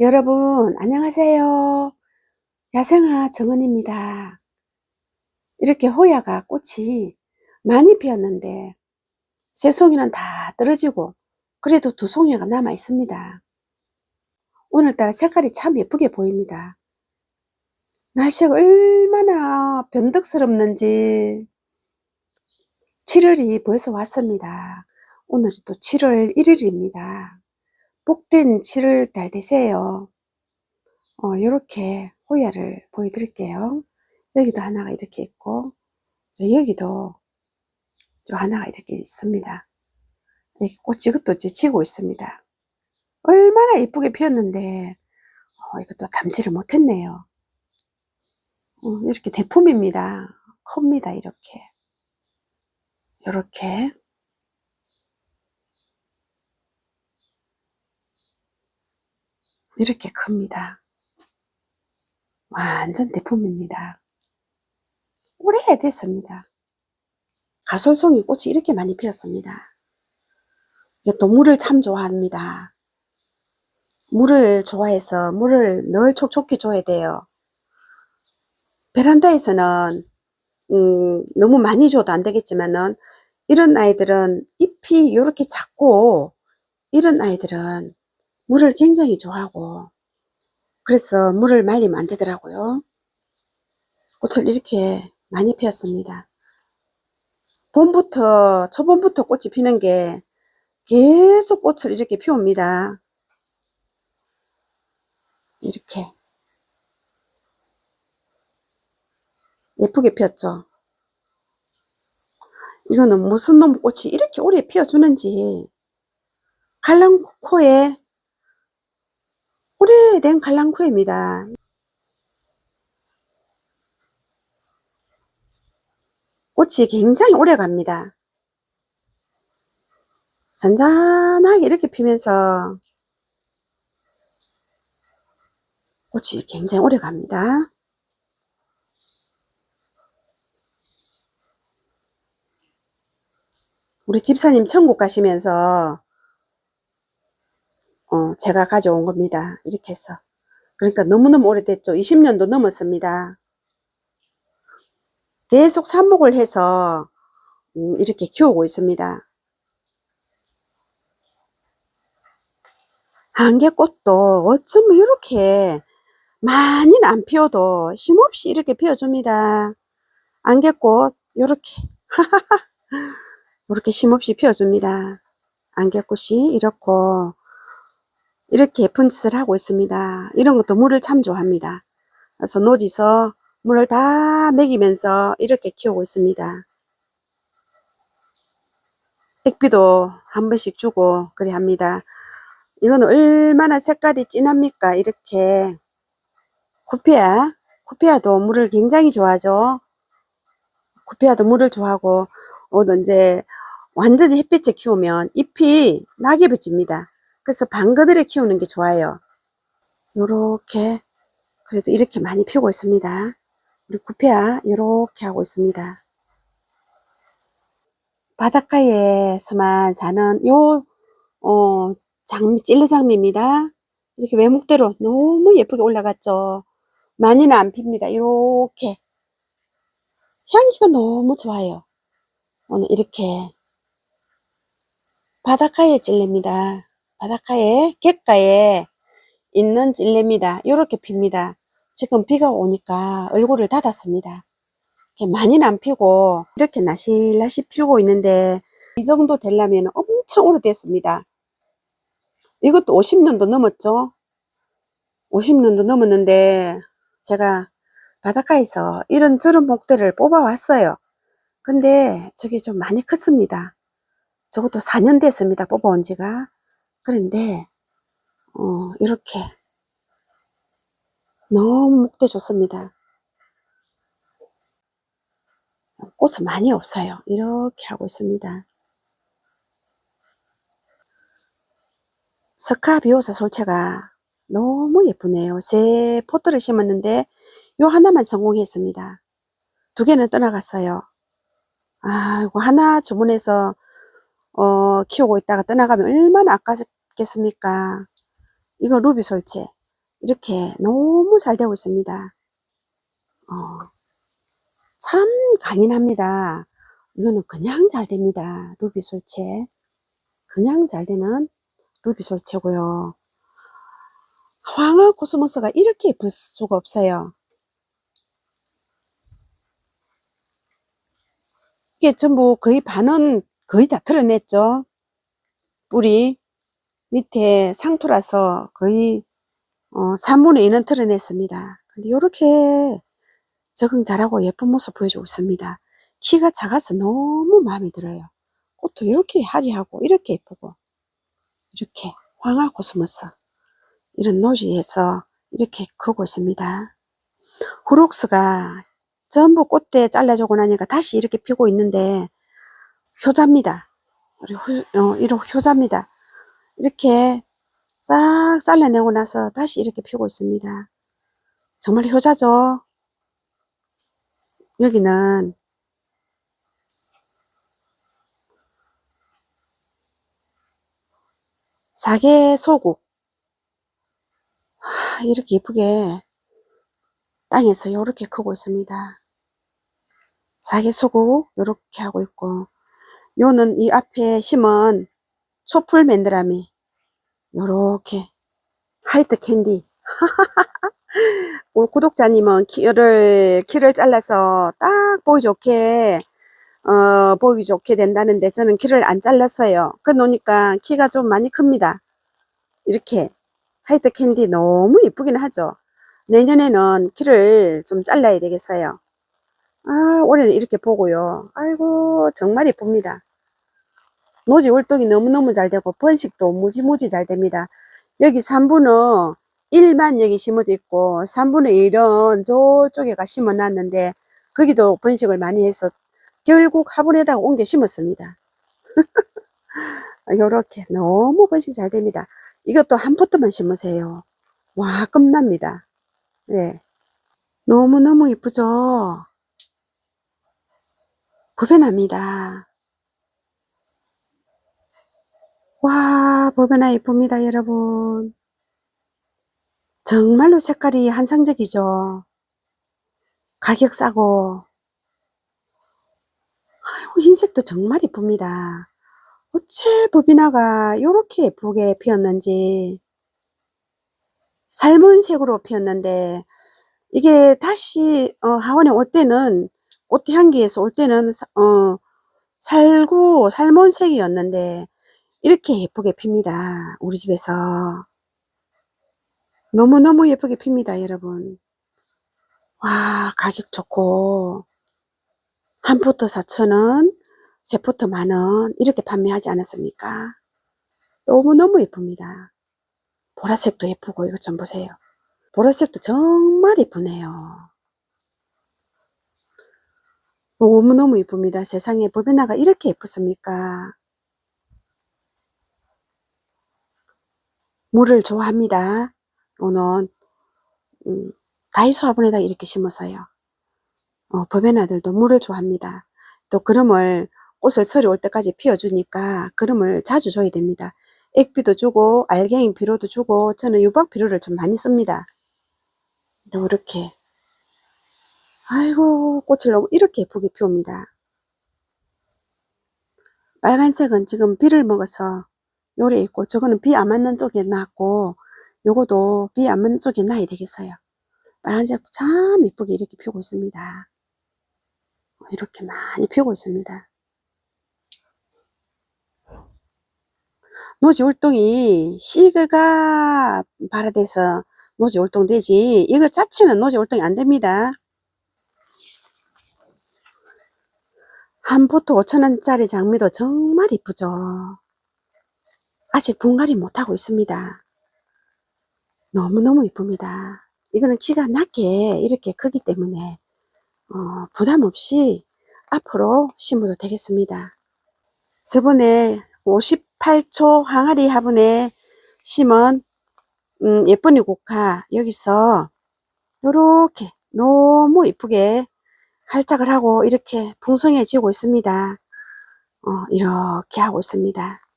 여러분, 안녕하세요. 야생아 정은입니다. 이렇게 호야가 꽃이 많이 피었는데, 세 송이는 다 떨어지고, 그래도 두 송이가 남아 있습니다. 오늘따라 색깔이 참 예쁘게 보입니다. 날씨가 얼마나 변덕스럽는지, 7월이 벌써 왔습니다. 오늘이 또 7월 1일입니다. 복된 7월 달 되세요. 어, 요렇게 호야를 보여드릴게요. 여기도 하나가 이렇게 있고, 저 여기도 또 하나가 이렇게 있습니다. 여기 꽃이 이것도 이제 지고 있습니다. 얼마나 예쁘게 피었는데, 어, 이것도 담지를 못했네요. 어, 이렇게 대품입니다. 큽니다, 이렇게. 요렇게. 이렇게 큽니다. 완전 대품입니다. 오래됐습니다. 가솔송이 꽃이 이렇게 많이 피었습니다. 또 물을 참 좋아합니다. 물을 좋아해서 물을 늘 촉촉히 줘야 돼요. 베란다에서는 음, 너무 많이 줘도 안 되겠지만은 이런 아이들은 잎이 이렇게 작고 이런 아이들은 물을 굉장히 좋아하고 그래서 물을 말리면 안 되더라고요. 꽃을 이렇게 많이 피웠습니다. 봄부터 초봄부터 꽃이 피는 게 계속 꽃을 이렇게 피웁니다. 이렇게 예쁘게 피었죠. 이거는 무슨 놈 꽃이 이렇게 오래 피어주는지 갈랑코에 오래된 갈랑코입니다. 꽃이 굉장히 오래 갑니다. 잔잔하게 이렇게 피면서 꽃이 굉장히 오래 갑니다. 우리 집사님 천국 가시면서 어, 제가 가져온 겁니다. 이렇게 해서. 그러니까 너무너무 오래됐죠. 20년도 넘었습니다. 계속 삽목을 해서 음, 이렇게 키우고 있습니다. 안개꽃도 어쩌면 이렇게 많이는 안 피어도 쉼없이 이렇게 피어줍니다. 안개꽃 이렇게 이렇게 쉼없이 피어줍니다. 안개꽃이 이렇고 이렇게 예쁜 짓을 하고 있습니다. 이런 것도 물을 참 좋아합니다. 그래서 노지서 물을 다 먹이면서 이렇게 키우고 있습니다. 액비도 한 번씩 주고 그래 합니다. 이건 얼마나 색깔이 진합니까? 이렇게 쿠페아, 쿠페아도 물을 굉장히 좋아하죠. 쿠페아도 물을 좋아하고 어, 이제 완전히 햇빛에 키우면 잎이 낙엽이 집니다. 그래서 방그들에 키우는 게 좋아요. 요렇게 그래도 이렇게 많이 피우고 있습니다. 우리 구페아 이렇게 하고 있습니다. 바닷가에서만 사는 요 어, 장미 찔레장미입니다. 이렇게 외목대로 너무 예쁘게 올라갔죠. 많이는 안 핍니다. 이렇게 향기가 너무 좋아요. 오늘 이렇게 바닷가에 찔레입니다. 바닷가에 갯가에 있는 찔레입니다. 이렇게 핍니다. 지금 비가 오니까 얼굴을 닫았습니다. 이렇게 많이는 안 피고 이렇게 나실나실 피고 있는데 이 정도 되려면 엄청 오래됐습니다. 이것도 50년도 넘었죠. 50년도 넘었는데 제가 바닷가에서 이런 저런 목대를 뽑아왔어요. 근데 저게 좀 많이 컸습니다. 저것도 4년 됐습니다. 뽑아온 지가. 그런데 어, 이렇게 너무 목대 좋습니다. 꽃은 많이 없어요. 이렇게 하고 있습니다. 스카비오사 솔체가 너무 예쁘네요. 세 포트를 심었는데 요 하나만 성공했습니다. 두 개는 떠나갔어요. 아이고 하나 주문해서 어, 키우고 있다가 떠나가면 얼마나 아깝겠습니까? 이거 루비 솔체. 이렇게 너무 잘 되고 있습니다. 어, 참 강인합니다. 이거는 그냥 잘 됩니다. 루비 솔채. 그냥 잘 되는 루비 솔채고요. 황화 코스모스가 이렇게 예쁠 수가 없어요. 이게 전부 거의 반은 거의 다 드러냈죠. 뿌리 밑에 상토라서 거의 어, 3분의 2는 드러냈습니다. 근데 이렇게 적응 잘하고 예쁜 모습 보여주고 있습니다. 키가 작아서 너무 마음에 들어요. 꽃도 이렇게 화려하고 이렇게 예쁘고 이렇게 황화 코스모스 이런 노지에서 이렇게 크고 있습니다. 후룩스가 전부 꽃대 잘라주고 나니까 다시 이렇게 피고 있는데 효자입니다. 어, 이런 효자입니다. 이렇게 싹 잘라내고 나서 다시 이렇게 피고 있습니다. 정말 효자죠. 여기는 사계 소국 하, 이렇게 예쁘게 땅에서 이렇게 크고 있습니다. 사계 소국 이렇게 하고 있고 요는 이 앞에 심은 촛불 맨드라미 요렇게 화이트 캔디 우리 구독자님은 키를 키를 잘라서 딱 보기 좋게 어 보기 좋게 된다는데 저는 키를 안 잘랐어요. 그 놓으니까 키가 좀 많이 큽니다. 이렇게 화이트 캔디 너무 이쁘긴 하죠. 내년에는 키를 좀 잘라야 되겠어요. 아 올해는 이렇게 보고요. 아이고 정말 이쁩니다. 노지 활동이 너무너무 잘 되고 번식도 무지무지 잘 됩니다. 여기 3분은 1만 여기 심어져 있고 3분의 1은 저쪽에가 심어 놨는데 거기도 번식을 많이 해서 결국 화분에다가 옮겨 심었습니다. 요렇게 너무 번식 잘 됩니다. 이것도 한 포트만 심으세요. 와 끝납니다. 네. 너무너무 이쁘죠? 구변합니다. 와, 버베나 예쁩니다, 여러분. 정말로 색깔이 한상적이죠. 가격 싸고. 아이고, 흰색도 정말 예쁩니다. 어째 버비나가 이렇게 예쁘게 피었는지. 살몬색으로 피었는데, 이게 다시, 어, 하원에 올 때는, 꽃향기에서 올 때는, 어, 살구, 살몬색이었는데, 이렇게 예쁘게 핍니다. 우리 집에서. 너무너무 예쁘게 핍니다, 여러분. 와, 가격 좋고, 한 포트 4천원, 세 포트 만원, 이렇게 판매하지 않았습니까? 너무너무 예쁩니다. 보라색도 예쁘고, 이것 좀 보세요. 보라색도 정말 예쁘네요. 너무너무 예쁩니다. 세상에 버베나가 이렇게 예쁘습니까? 물을 좋아합니다. 오는 음, 다이소 화분에다 이렇게 심어서요. 어, 버베나들도 물을 좋아합니다. 또 그름을 꽃을 설이 올 때까지 피워주니까 그름을 자주 줘야 됩니다. 액비도 주고 알갱이 비료도 주고 저는 유박 비료를 좀 많이 씁니다. 이렇게 아이고 꽃을 너무 이렇게 예쁘게 피웁니다. 빨간색은 지금 비를 먹어서 요래 있고 저거는 비 안 맞는 쪽에 놨고 요거도 비 안 맞는 쪽에 놔야 되겠어요. 빨간색도 참 이쁘게 이렇게 피우고 있습니다. 이렇게 많이 피우고 있습니다. 노지 활동이 씨가 발화돼서 노지 활동 되지 이거 자체는 노지 활동이 안 됩니다. 한 포트 5천원짜리 장미도 정말 이쁘죠. 아직 분갈이 못하고 있습니다. 너무너무 이쁩니다. 이거는 키가 낮게 이렇게 크기 때문에 어, 부담 없이 앞으로 심어도 되겠습니다. 저번에 58초 항아리 화분에 심은 음, 예쁜이 국화 여기서 이렇게 너무 이쁘게 활짝을 하고 이렇게 풍성해지고 있습니다. 어, 이렇게 하고 있습니다.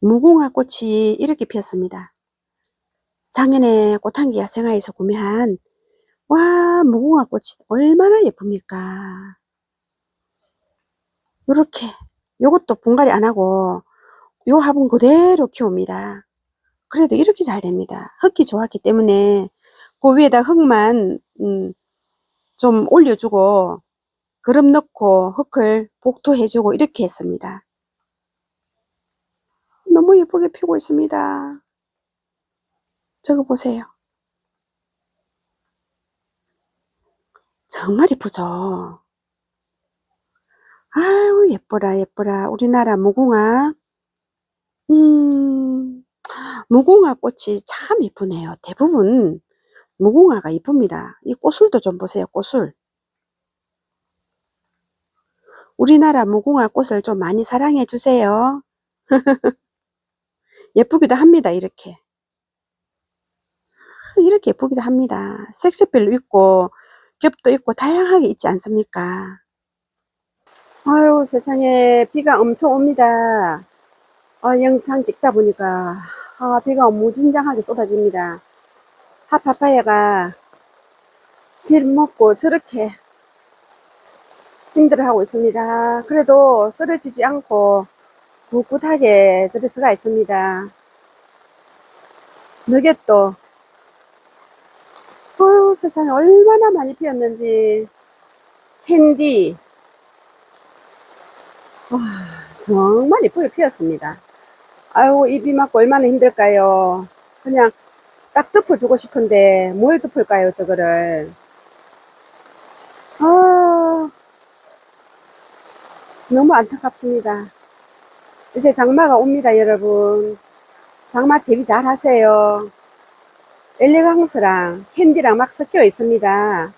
무궁화 꽃이 이렇게 피었습니다. 작년에 꽃향기 야생화에서 구매한 와 무궁화 꽃이 얼마나 예쁩니까? 요렇게 요것도 분갈이 안 하고 요 화분 그대로 키웁니다. 그래도 이렇게 잘 됩니다. 흙이 좋았기 때문에 그 위에다 흙만 음, 좀 올려주고 그름 넣고 흙을 복토해주고 이렇게 했습니다 너무 예쁘게 피고 있습니다 저거 보세요 정말 이쁘죠? 아유, 예뻐라, 예뻐라. 우리나라 무궁화. 음, 무궁화 꽃이 참 이쁘네요. 대부분 무궁화가 이쁩니다. 이 꽃술도 좀 보세요, 꽃술. 우리나라 무궁화 꽃을 좀 많이 사랑해 주세요. 예쁘기도 합니다, 이렇게. 이렇게 예쁘기도 합니다. 색색별로 있고, 겹도 있고, 다양하게 있지 않습니까? 아유, 세상에 비가 엄청 옵니다. 아, 영상 찍다 보니까 아, 비가 무진장하게 쏟아집니다. 핫파파야가 비를 먹고 저렇게 힘들어하고 있습니다. 그래도 쓰러지지 않고 꿋꿋하게 저리 수가 있습니다. 너겟도 어휴, 세상에 얼마나 많이 피었는지 캔디 와, 정말 이쁘게 피었습니다. 아유, 이 비 맞고 얼마나 힘들까요? 그냥 딱 덮어주고 싶은데 뭘 덮을까요, 저거를? 아, 너무 안타깝습니다. 이제 장마가 옵니다, 여러분. 장마 대비 잘 하세요. 엘레강스랑 캔디랑 막 섞여 있습니다.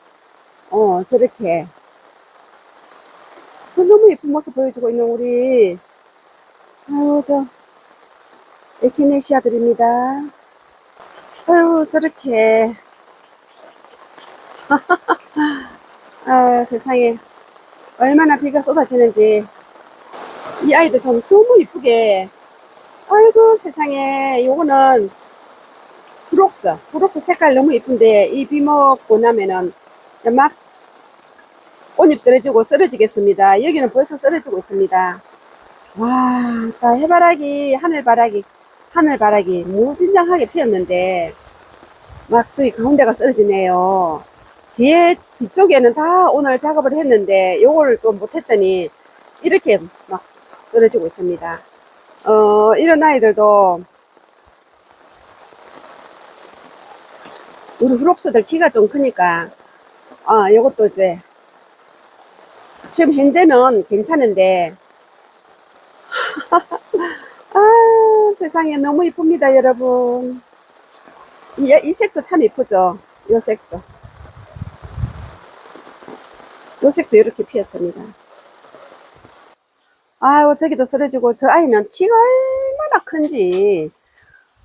어, 저렇게. 그 너무 예쁜 모습 보여주고 있는 우리 아유 저 에키네시아들입니다 아유 저렇게 아 세상에 얼마나 비가 쏟아지는지 이 아이도 좀 너무 이쁘게 아이고 세상에 요거는 브록스 브록스 색깔 너무 이쁜데 이비 먹고 나면은 막 꽃잎 떨어지고 쓰러지겠습니다. 여기는 벌써 쓰러지고 있습니다. 와, 다 해바라기, 하늘바라기, 하늘바라기 무진장하게 피었는데 막 저기 가운데가 쓰러지네요. 뒤에 뒤쪽에는 다 오늘 작업을 했는데 요거를 또 못했더니 이렇게 막 쓰러지고 있습니다. 어, 이런 아이들도 우리 후록스들 키가 좀 크니까 아, 요것도 이제 지금 현재는 괜찮은데 아 세상에 너무 이쁩니다 여러분. 이, 이 색도 참 이쁘죠? 이 색도. 이 색도 이렇게 피었습니다 아유 저기도 쓰러지고 저 아이는 키가 얼마나 큰지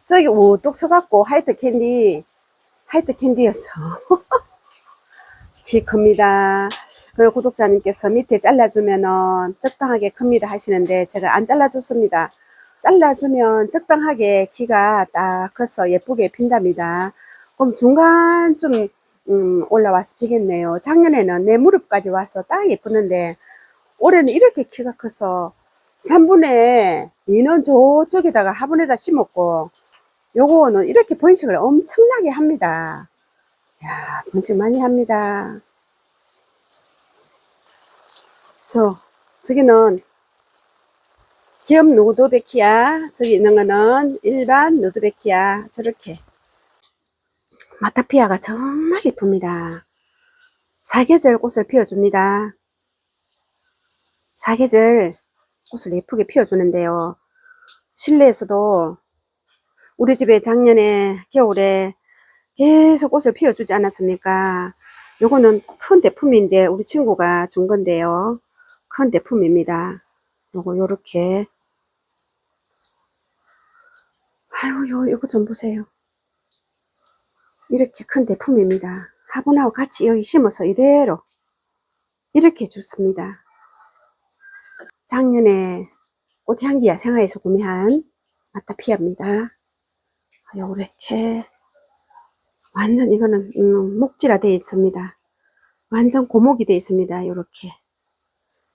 저기 우뚝 서갖고 하이트 캔디 하이트 캔디였죠 키 큽니다. 그 구독자님께서 밑에 잘라주면은 적당하게 큽니다 하시는데 제가 안 잘라줬습니다. 잘라주면 적당하게 키가 딱 커서 예쁘게 핀답니다. 그럼 중간쯤 음, 올라와서 피겠네요. 작년에는 내 무릎까지 와서 딱 예쁘는데 올해는 이렇게 키가 커서 3분의 2는 저쪽에다가 화분에다 심었고 요거는 이렇게 번식을 엄청나게 합니다. 야, 번식 많이 합니다. 저, 저기는 기업 노도베키야. 저기 있는 거는 일반 노도베키야. 저렇게. 마타피아가 정말 이쁩니다. 사계절 꽃을 피워줍니다. 사계절 꽃을 예쁘게 피워주는데요. 실내에서도 우리 집에 작년에 겨울에 계속 꽃을 피워주지 않았습니까? 요거는 큰 대품인데 우리 친구가 준 건데요. 큰 대품입니다. 요거 요렇게 아유 요 요거 좀 보세요. 이렇게 큰 대품입니다. 화분하고 같이 여기 심어서 이대로 이렇게 줬습니다. 작년에 꽃향기 야생화에서 구매한 마타피아입니다. 요렇게 완전 이거는 음, 목지라 되어 있습니다. 완전 고목이 되어 있습니다. 이렇게.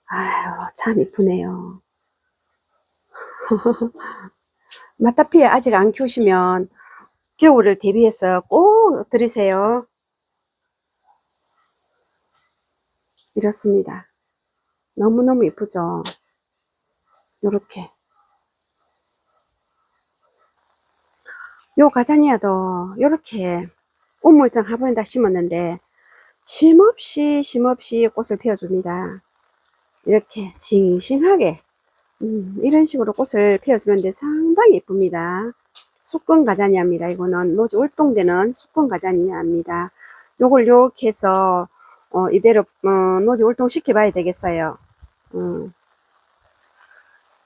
아유, 참 이쁘네요. 마타피에 아직 안 키우시면 겨울을 대비해서 꼭 들이세요. 이렇습니다. 너무너무 이쁘죠? 요렇게. 요 가자니아도 요렇게 우물장 화분에다 심었는데 쉼없이 쉼없이 꽃을 피워줍니다. 이렇게 싱싱하게 음, 이런 식으로 꽃을 피워주는데 상당히 예쁩니다. 수건 가자니아입니다. 이거는 노지 울동되는 수건 가자니아입니다. 요걸 요렇게 해서 어, 이대로 어, 노지 울동 시켜봐야 되겠어요. 음.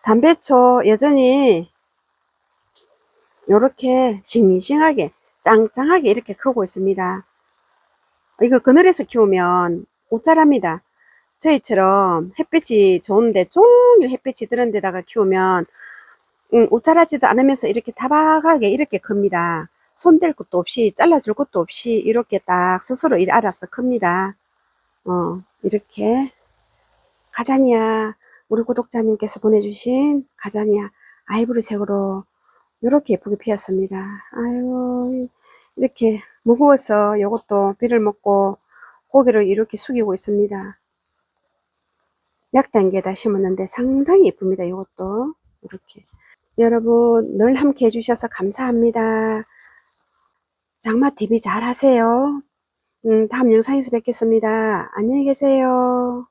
담배초 여전히 요렇게 싱싱하게 짱짱하게 이렇게 크고 있습니다. 이거 그늘에서 키우면 옷자랍니다. 저희처럼 햇빛이 좋은데 종일 햇빛이 드는 데다가 키우면 음, 옷자라지도 않으면서 이렇게 다박하게 이렇게 큽니다. 손댈 것도 없이 잘라줄 것도 없이 이렇게 딱 스스로 일 알아서 큽니다. 어, 이렇게 가자니아 우리 구독자님께서 보내주신 가자니아 아이보리 색으로 이렇게 예쁘게 피었습니다. 아유 이렇게 무거워서 이것도 비를 먹고 고개를 이렇게 숙이고 있습니다. 약단계에다 심었는데 상당히 예쁩니다. 이것도 이렇게 여러분 늘 함께 해주셔서 감사합니다. 장마 대비 잘 하세요. 음, 다음 영상에서 뵙겠습니다. 안녕히 계세요.